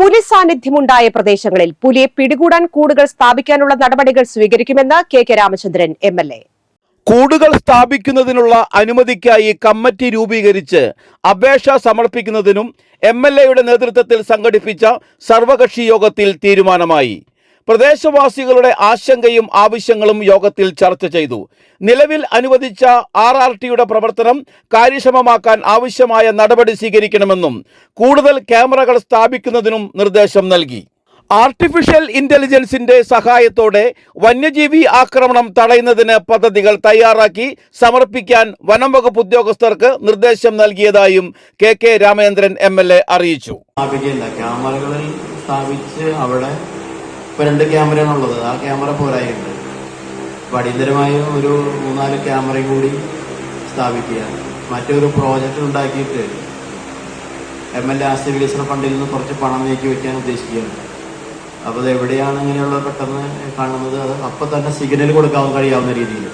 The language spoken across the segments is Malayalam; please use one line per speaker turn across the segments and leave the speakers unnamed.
പുലി സാന്നിധ്യമുണ്ടായ പ്രദേശങ്ങളിൽ പുലിയെ പിടികൂടാൻ കൂടുകൾ സ്ഥാപിക്കാനുള്ള നടപടികൾ സ്വീകരിക്കുമെന്ന് K K Ramachandran M L A.
കൂടുകൾ സ്ഥാപിക്കുന്നതിനുള്ള അനുമതിക്കായി കമ്മിറ്റി രൂപീകരിച്ച് അപേക്ഷ സമർപ്പിക്കുന്നതിനും എം എൽ എയുടെ നേതൃത്വത്തിൽ സംഘടിപ്പിച്ച സർവകക്ഷി യോഗത്തിൽ തീരുമാനമായി. പ്രദേശവാസികളുടെ ആശങ്കയും ആവശ്യങ്ങളും യോഗത്തിൽ ചർച്ച ചെയ്തു. നിലവിൽ അനുവദിച്ച ആർ ആർ ടിയുടെ പ്രവർത്തനം കാര്യക്ഷമമാക്കാൻ ആവശ്യമായ നടപടി സ്വീകരിക്കണമെന്നും കൂടുതൽ ക്യാമറകൾ സ്ഥാപിക്കുന്നതിനും നിർദ്ദേശം നൽകി. ആർട്ടിഫിഷ്യൽ ഇന്റലിജൻസിന്റെ സഹായത്തോടെ വന്യജീവി ആക്രമണം തടയുന്നതിന് പദ്ധതികൾ തയ്യാറാക്കി സമർപ്പിക്കാൻ വനം വകുപ്പ് ഉദ്യോഗസ്ഥർക്ക് നിർദ്ദേശം നൽകിയതായും K K Ramachandran M L A അറിയിച്ചു.
ക്യാമറകളിൽ സ്ഥാപിച്ച് അവിടെ ഇപ്പൊ രണ്ട് ക്യാമറയാണുള്ളത്. ആ ക്യാമറ പോരായുണ്ട് അപ്പൊ അടിയന്തരമായ ഒരു മൂന്നാൽ ക്യാമറയും കൂടി സ്ഥാപിക്കുക. മറ്റൊരു പ്രോജക്റ്റ് ഉണ്ടാക്കിയിട്ട് എം എൽ എ ആസ്തി വികസന ഫണ്ടിൽ നിന്ന് കുറച്ച് പണം നീക്കി വെക്കാൻ ഉദ്ദേശിക്കുകയാണ്. അപ്പോൾ അത് എവിടെയാണ് ഇങ്ങനെയുള്ള പെട്ടെന്ന് കാണുന്നത്? അത് അപ്പം തന്നെ സിഗ്നൽ കൊടുക്കാൻ കഴിയാവുന്ന രീതിയിൽ.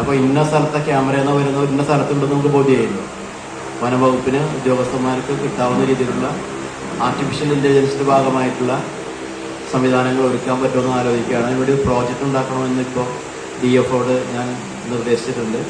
അപ്പോൾ ഇന്ന സ്ഥലത്തെ ക്യാമറ എന്ന് വരുന്നത്? ഇന്ന സ്ഥലത്തുണ്ടെന്ന് നമുക്ക് ബോധ്യമായിരുന്നു വനംവകുപ്പിന് ഉദ്യോഗസ്ഥന്മാർക്ക് കിട്ടാവുന്ന രീതിയിലുള്ള ആർട്ടിഫിഷ്യൽ ഇന്റലിജൻസിന്റെ ഭാഗമായിട്ടുള്ള സംവിധാനങ്ങൾ ഒരുക്കാൻ പറ്റുമെന്ന് ആലോചിക്കുകയാണ്. അതിനുവേണ്ടി ഒരു പ്രോജക്റ്റ് ഉണ്ടാക്കണമെന്ന് ഇപ്പോൾ ഡി എഫോട് ഞാൻ നിർദ്ദേശിച്ചിട്ടുണ്ട്.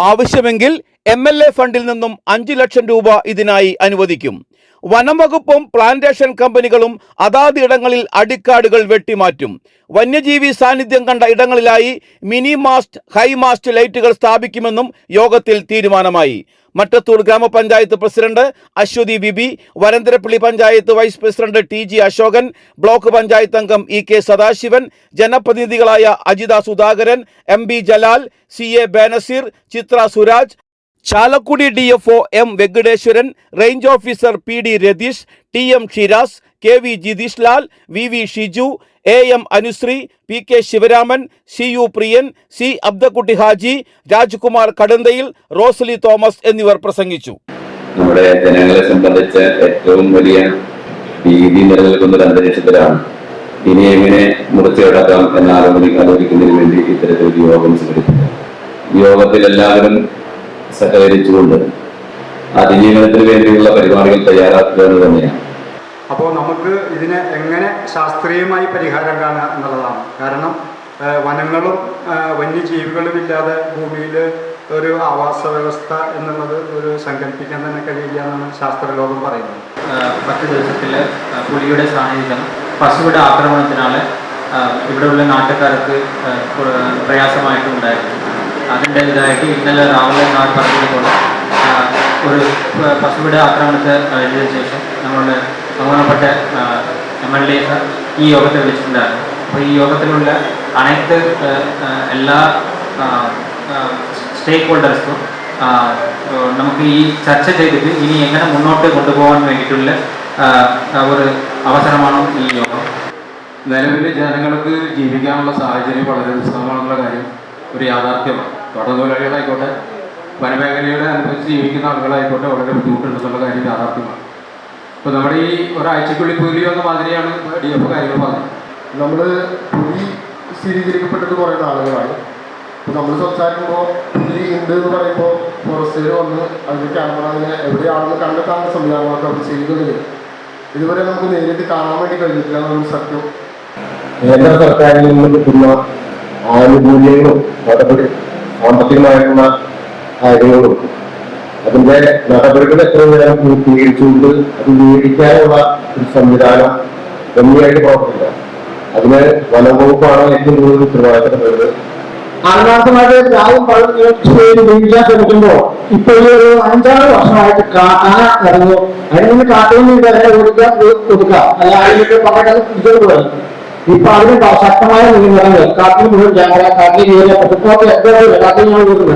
ആവശ്യമെങ്കിൽ എം എൽ എ ഫണ്ടിൽ നിന്നും അഞ്ചു ലക്ഷം രൂപ ഇതിനായി അനുവദിക്കും. വനം വകുപ്പും പ്ലാന്റേഷൻ കമ്പനികളും അതാത് ഇടങ്ങളിൽ അടിക്കാടുകൾ വെട്ടിമാറ്റും. വന്യജീവി സാന്നിധ്യം കണ്ട ഇടങ്ങളിലായി മിനി മാസ്റ്റ് ഹൈ മാസ്റ്റ് ലൈറ്റുകൾ സ്ഥാപിക്കുമെന്നും യോഗത്തിൽ തീരുമാനമായി. Mattathur grama panchayat president Aswathi Bibi Varantharappilly panchayat vice president T G Ashokan block panchayat അംഗം E K Sadasivan ജനപ്രതിനിധികളായ Ajitha Sudhakaran M B Jalal C A Banaseer Chitra Suraj Chalakudy D F O M Venkateswaran range officer P D Ratheesh T M Shiras K V Jitheesh Lal V V Shiju A M Anusree P K Sivaraman C U Priyan C Abdakkutty Haji Rajkumar Kadanthayil Rosly Thomas എന്നിവർ പ്രസംഗിച്ചു.
നമ്മുടെ ജനങ്ങളെ സംബന്ധിച്ച ഏറ്റവും വലിയ ഭീതി നിലനിൽക്കുന്ന ഒരു അന്തരീക്ഷത്തിലാണ് ഇനി എങ്ങനെ മുറിച്ചുകടക്കാം എന്ന് ആലോചി ആലോചിക്കുന്നതിന് വേണ്ടി ഇത്തരത്തിലൊരു യോഗം സംഘടിപ്പിക്കുക യോഗത്തിൽ എല്ലാവരും സഹകരിച്ചുകൊണ്ട് അതിജീവനത്തിന് വേണ്ടിയുള്ള പരിപാടികൾ തയ്യാറാക്കുക എന്ന് തന്നെയാണ്.
അപ്പോൾ നമുക്ക് ഇതിനെ എങ്ങനെ ശാസ്ത്രീയമായി പരിഹാരം കാണുക എന്നുള്ളതാണ്. കാരണം വനങ്ങളും വന്യജീവികളും ഇല്ലാതെ ഭൂമിയിൽ ഒരു ആവാസ വ്യവസ്ഥ എന്നുള്ളത് ഒരു സങ്കല്പിക്കാൻ തന്നെ കഴിയില്ല എന്നാണ് ശാസ്ത്രലോകം പറയുന്നത്.
പത്ത് ദിവസത്തിൽ പുലിയുടെ സാന്നിധ്യം പശുവിടെ ആക്രമണത്തിനാൽ ഇവിടെയുള്ള നാട്ടുകാർക്ക് പ്രയാസമായിട്ടുണ്ടായിരുന്നു അതിന്റെ ഇതായിട്ട് ഇന്നലെ രാവിലെ നാട്ടിലെത്തുമ്പോൾ ഒരു പശുവിടെ ആക്രമണത്തെ കഴിഞ്ഞതിന് ശേഷം നമ്മളുടെ ബഹുമാനപ്പെട്ട എം എൽ എ ഈ യോഗത്തെ വിളിച്ചിട്ടുണ്ടായിരുന്നു. അപ്പോൾ ഈ യോഗത്തിലുള്ള അനേകത്ത് എല്ലാ സ്റ്റേക്ക് ഹോൾഡേഴ്സും നമുക്ക് ഈ ചർച്ച ചെയ്തിട്ട് ഇനി എങ്ങനെ മുന്നോട്ട് കൊണ്ടുപോകാൻ വേണ്ടിയിട്ടുള്ള ഒരു അവസരമാണ് ഈ യോഗം.
നിലവിൽ ജനങ്ങൾക്ക് ജീവിക്കാനുള്ള സാഹചര്യം വളരെ ദുസ്സഹമാണെന്നുള്ള കാര്യം ഒരു യാഥാർത്ഥ്യമാണ്. തോട്ടത്തൊഴിലാളികളായിക്കോട്ടെ വനമേഖലയുടെ അനുഭവിച്ച് ജീവിക്കുന്ന ആളുകളായിക്കോട്ടെ വളരെ ബുദ്ധിമുട്ടുണ്ടെന്നുള്ള കാര്യം യാഥാർത്ഥ്യമാണ്. ഇപ്പോൾ നമ്മുടെ ഈ ഒരാഴ്ചക്കുള്ളിൽ പുലി വന്ന മാതിരിയാണ് ഡി എഫ് കാര്യങ്ങൾ പറഞ്ഞത്.
നമ്മൾ പുലി സ്ഥിരീകരിക്കപ്പെട്ടത് കുറേ നാളുകളാണ് ഇപ്പോൾ നമ്മൾ സംസാരിക്കുമ്പോൾ പുലി ഉണ്ട് എന്ന് പറയുമ്പോൾ ഫോറസ്റ്റുകാർ വന്ന് അതിന്റെ ക്യാമറ അതിനെ എവിടെയാണെന്ന് കണ്ടെത്താനുള്ള സംവിധാനങ്ങളൊക്കെ അവർ ചെയ്യുന്നതിൽ ഇതുവരെ നമുക്ക് നേരിട്ട് കാണാൻ വേണ്ടി കഴിഞ്ഞിട്ടില്ല എന്നൊരു സത്യം.
കേന്ദ്ര സർക്കാരിൽ നിന്ന് കിട്ടുന്ന ആനുകൂല്യങ്ങളും നടപടി സാമ്പത്തികമായിട്ടുള്ള കാര്യങ്ങളും അതിന്റെ നടപടികൾ എത്ര നേരം സ്വീകരിച്ചുകൊണ്ട് അത് നിയോഗിക്കാനുള്ള ഒരു സംവിധാനം ഗംഭീരമായിട്ട് പ്രവർത്തിക്കുക. അതിന് വനംവകുപ്പാണ് ഏറ്റവും കൂടുതൽ ഉത്തരവാദിത്തപ്പെടുന്നത്
ആത്മാർത്ഥമായിട്ട് ഇപ്പൊ ഈ ഒരു അഞ്ചാറ് വർഷമായിട്ട് കാന ഇറങ്ങും അതിൽ നിന്ന് കാട്ടിൽ നിന്ന് ഇവരെ കൊടുക്കുക കൊടുക്കുക അല്ല അതിലൊക്കെ പകരം ഇപ്പൊ അതിന് ശക്തമായ നിയന്ത്രണങ്ങൾ കാട്ടിൽ മുഴുവൻ ക്യാമറ കാട്ടിൽ ഞാൻ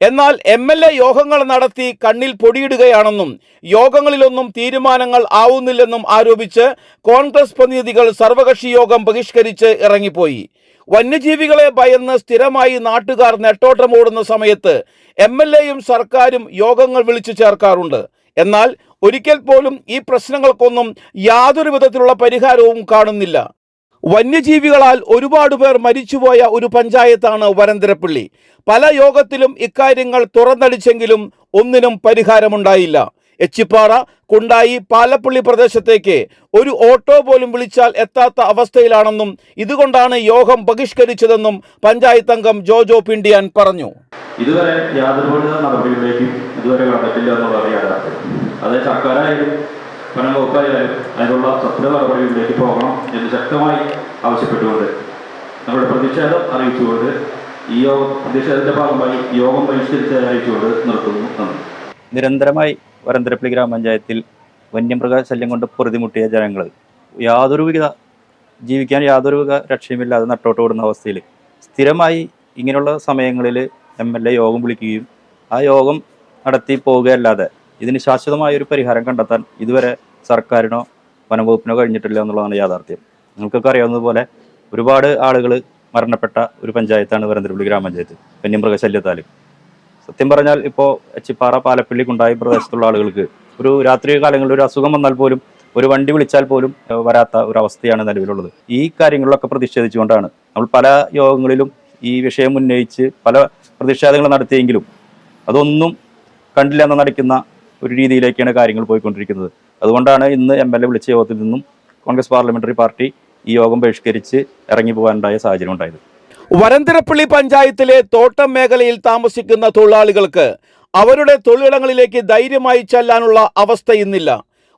എന്നാൽ എം എൽ എ യോഗങ്ങൾ നടത്തി കണ്ണിൽ പൊടിയിടുകയാണെന്നും യോഗങ്ങളിലൊന്നും തീരുമാനങ്ങൾ ആവുന്നില്ലെന്നും ആരോപിച്ച് കോൺഗ്രസ് പ്രതിനിധികൾ സർവകക്ഷി യോഗം ബഹിഷ്കരിച്ച് ഇറങ്ങിപ്പോയി. വന്യജീവികളെ ഭയന്ന് സ്ഥിരമായി നാട്ടുകാർ നെട്ടോട്ടമോടുന്ന സമയത്ത് എം എൽ എയും സർക്കാരും യോഗങ്ങൾ വിളിച്ചു ചേർക്കാറുണ്ട്. എന്നാൽ ഒരിക്കൽ പോലും ഈ പ്രശ്നങ്ങൾക്കൊന്നും യാതൊരു വിധത്തിലുള്ള പരിഹാരവും കാണുന്നില്ല. വന്യജീവികളാൽ ഒരുപാട് പേർ മരിച്ചുപോയ ഒരു പഞ്ചായത്താണ് വരന്തരപ്പള്ളി പല യോഗത്തിലും ഇക്കാര്യങ്ങൾ തുറന്നടിച്ചെങ്കിലും ഒന്നിനും പരിഹാരമുണ്ടായില്ല. എച്ചിപ്പാറ കുണ്ടായി പാലപ്പള്ളി പ്രദേശത്തേക്ക് ഒരു ഓട്ടോ പോലും വിളിച്ചാൽ എത്താത്ത അവസ്ഥയിലാണെന്നും ഇതുകൊണ്ടാണ് യോഗം ബഹിഷ്കരിച്ചതെന്നും പഞ്ചായത്ത് അംഗം ജോജോ പിണ്ടിയാൻ പറഞ്ഞു.
ഇതുവരെ യാതൊരു നടപടികളിലേക്കും ഇതുവരെ കണ്ടിട്ടില്ല എന്നുള്ളതാണ് യാഥാർത്ഥ്യം. അത് സർക്കാരായാലും വനം വകുപ്പായാലും അതിനുള്ള സത്യ നടപടികളിലേക്ക് പോകണം എന്ന് ശക്തമായി ആവശ്യപ്പെട്ടുകൊണ്ട് നമ്മുടെ പ്രതിഷേധം അറിയിച്ചുകൊണ്ട് ഈ യോഗം പ്രതിഷേധത്തിന്റെ ഭാഗമായി യോഗം ബഹിഷ്കരിച്ച് അറിയിച്ചുകൊണ്ട് നിർത്തുന്നു. നന്ദി.
നിരന്തരമായി വരന്തരപ്പള്ളി ഗ്രാമപഞ്ചായത്തിൽ വന്യമൃഗ ശല്യം കൊണ്ട് പൊറുതിമുട്ടിയ ജനങ്ങൾ യാതൊരുവിധ ജീവിക്കാൻ യാതൊരുവിധ രക്ഷയുമില്ലാതെ നട്ടോട്ട് ഓടുന്ന അവസ്ഥയിൽ സ്ഥിരമായി ഇങ്ങനെയുള്ള സമയങ്ങളിൽ എം എൽ എ യോഗം വിളിക്കുകയും ആ യോഗം നടത്തി പോവുകയല്ലാതെ ഇതിന് ശാശ്വതമായ ഒരു പരിഹാരം കണ്ടെത്താൻ ഇതുവരെ സർക്കാരിനോ വനംവകുപ്പിനോ കഴിഞ്ഞിട്ടില്ല എന്നുള്ളതാണ് യാഥാർത്ഥ്യം. നിങ്ങൾക്കൊക്കെ അറിയാവുന്നതുപോലെ ഒരുപാട് ആളുകൾ മരണപ്പെട്ട ഒരു പഞ്ചായത്താണ് വരന്തരപ്പള്ളി ഗ്രാമപഞ്ചായത്ത് വന്യമൃഗശല്യത്താൽ സത്യം പറഞ്ഞാൽ ഇപ്പോൾ എച്ചിപ്പാറ പാലപ്പള്ളി കുണ്ടായി പ്രദേശത്തുള്ള ആളുകൾക്ക് ഒരു രാത്രി കാലങ്ങളിൽ ഒരു അസുഖം വന്നാൽ പോലും ഒരു വണ്ടി വിളിച്ചാൽ പോലും വരാത്ത ഒരു അവസ്ഥയാണ് നിലവിലുള്ളത്. ഈ കാര്യങ്ങളിലൊക്കെ പ്രതിഷേധിച്ചുകൊണ്ടാണ് നമ്മൾ പല യോഗങ്ങളിലും ഈ വിഷയം ഉന്നയിച്ച് പല പ്രതിഷേധങ്ങൾ നടത്തിയെങ്കിലും അതൊന്നും കണ്ടില്ലെന്ന് നടിക്കുന്ന ഒരു രീതിയിലേക്കാണ് കാര്യങ്ങൾ പോയിക്കൊണ്ടിരിക്കുന്നത്. അതുകൊണ്ടാണ് ഇന്ന് എം എൽ എ വിളിച്ച യോഗത്തിൽ നിന്നും കോൺഗ്രസ് പാർലമെന്ററി പാർട്ടി ഈ യോഗം ബഹിഷ്കരിച്ച് ഇറങ്ങി പോകാനുണ്ടായ സാഹചര്യം ഉണ്ടായത്.
വരന്തരപ്പള്ളി പഞ്ചായത്തിലെ തോട്ടം മേഖലയിൽ താമസിക്കുന്ന തൊഴിലാളികൾക്ക് അവരുടെ തൊഴിലിടങ്ങളിലേക്ക് ധൈര്യമായി ചെല്ലാനുള്ള അവസ്ഥ ഇന്നില്ല.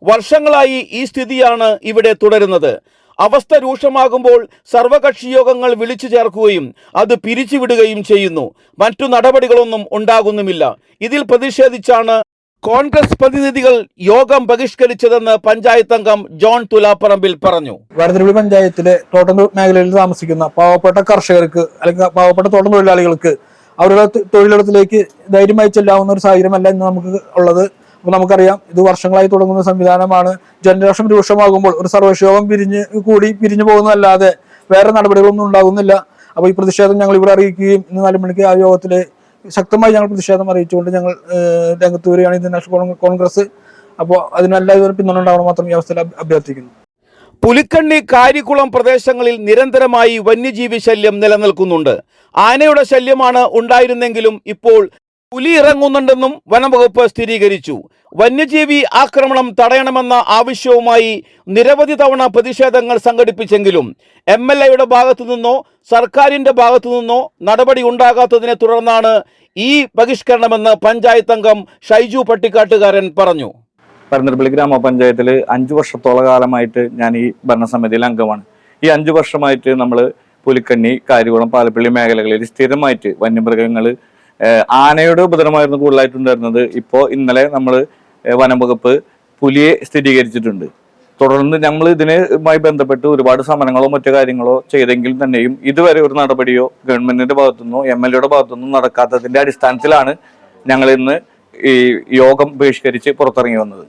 വർഷങ്ങളായി ഈ സ്ഥിതിയാണ് ഇവിടെ തുടരുന്നത്. അവസ്ഥ രൂക്ഷമാകുമ്പോൾ സർവകക്ഷി യോഗങ്ങൾ വിളിച്ചു ചേർക്കുകയും അത് പിരിച്ചുവിടുകയും ചെയ്യുന്നു. മറ്റു നടപടികളൊന്നും ഉണ്ടാകുന്നുമില്ല. ഇതിൽ പ്രതിഷേധിച്ചാണ് കോൺഗ്രസ് പ്രതിനിധികൾ യോഗം ബഹിഷ്കരിച്ചതെന്ന് പഞ്ചായത്ത് അംഗം ജോൺ തുലാപ്പറമ്പിൽ പറഞ്ഞു.
വരതിരുവിളി പഞ്ചായത്തിലെ തോട്ടം മേഖലയിൽ താമസിക്കുന്ന പാവപ്പെട്ട കർഷകർക്ക് അല്ലെങ്കിൽ പാവപ്പെട്ട തോട്ടം തൊഴിലാളികൾക്ക് അവരുടെ തൊഴിലിടത്തിലേക്ക് ധൈര്യമായി ചെല്ലാവുന്ന ഒരു സാഹചര്യമല്ല ഇന്ന് നമുക്ക് ഉള്ളത്. അപ്പൊ നമുക്കറിയാം ഇത് വർഷങ്ങളായി തുടങ്ങുന്ന സംവിധാനമാണ്. ജനരോഷം രൂക്ഷമാകുമ്പോൾ ഒരു സർവകക്ഷിയോഗം പിരിഞ്ഞ് കൂടി പിരിഞ്ഞു പോകുന്നതല്ലാതെ വേറെ നടപടികളൊന്നും ഉണ്ടാകുന്നില്ല. അപ്പോൾ ഈ പ്രതിഷേധം ഞങ്ങൾ ഇവിടെ അറിയിക്കുകയും ഇന്ന് നാല് മണിക്ക് ആ യോഗത്തിൽ ശക്തമായി ഞങ്ങൾ പ്രതിഷേധം അറിയിച്ചുകൊണ്ട് ഞങ്ങൾ രംഗത്ത് വരികയാണ് ഇന്ത്യൻ കോൺഗ്രസ്. അപ്പോൾ അപ്പോൾ അതിനെല്ലാവരും പിന്തുണ ഉണ്ടാവണം മാത്രം ഈ അവസ്ഥയിൽ അഭ്യർത്ഥിക്കുന്നു.
പുലിക്കണ്ണി കാരിക്കുളം പ്രദേശങ്ങളിൽ നിരന്തരമായി വന്യജീവി ശല്യം നിലനിൽക്കുന്നുണ്ട്. ആനയുടെ ശല്യമാണ് ഉണ്ടായിരുന്നെങ്കിലും ഇപ്പോൾ പുലി ഇറങ്ങുന്നുണ്ടെന്നും വനംവകുപ്പ് സ്ഥിരീകരിച്ചു. വന്യജീവി ആക്രമണം തടയണമെന്ന ആവശ്യവുമായി നിരവധി തവണ പ്രതിഷേധങ്ങൾ സംഘടിപ്പിച്ചെങ്കിലും എം എൽ എയുടെ ഭാഗത്തു നിന്നോ സർക്കാരിന്റെ ഭാഗത്തു നിന്നോ നടപടി ഉണ്ടാകാത്തതിനെ തുടർന്നാണ് ഈ ബഹിഷ്കരണമെന്ന് പഞ്ചായത്ത് അംഗം ഷൈജു പട്ടിക്കാട്ടുകാരൻ പറഞ്ഞു.
പരന്തരപ്പള്ളി ഗ്രാമപഞ്ചായത്തിൽ അഞ്ചു വർഷത്തോളം കാലമായിട്ട് ഞാൻ ഈ ഭരണസമിതിയിൽ അംഗമാണ്. ഈ അഞ്ചു വർഷമായിട്ട് നമ്മൾ പുലിക്കണ്ണി കാര്യകുളം പാലപ്പള്ളി മേഖലകളിൽ സ്ഥിരമായിട്ട് വന്യമൃഗങ്ങൾ ആനയുടെ ഉപദ്രവമായിരുന്നു കൂടുതലായിട്ടുണ്ടായിരുന്നത്. ഇപ്പോൾ ഇന്നലെ നമ്മൾ വനം വകുപ്പ് പുലിയെ സ്ഥിരീകരിച്ചിട്ടുണ്ട്. തുടർന്ന് നമ്മൾ ഇതിനുമായി ബന്ധപ്പെട്ട് ഒരുപാട് സമരങ്ങളോ മറ്റു കാര്യങ്ങളോ ചെയ്തെങ്കിൽ തന്നെയും ഇതുവരെ ഒരു നടപടിയോ ഗവൺമെന്റിന്റെ ഭാഗത്തുനിന്നോ എം എൽ എയുടെ ഭാഗത്തുനിന്നോ നടക്കാത്തതിന്റെ അടിസ്ഥാനത്തിലാണ് ഞങ്ങൾ ഇന്ന് ഈ യോഗം ബഹിഷ്കരിച്ച് പുറത്തിറങ്ങി വന്നത്.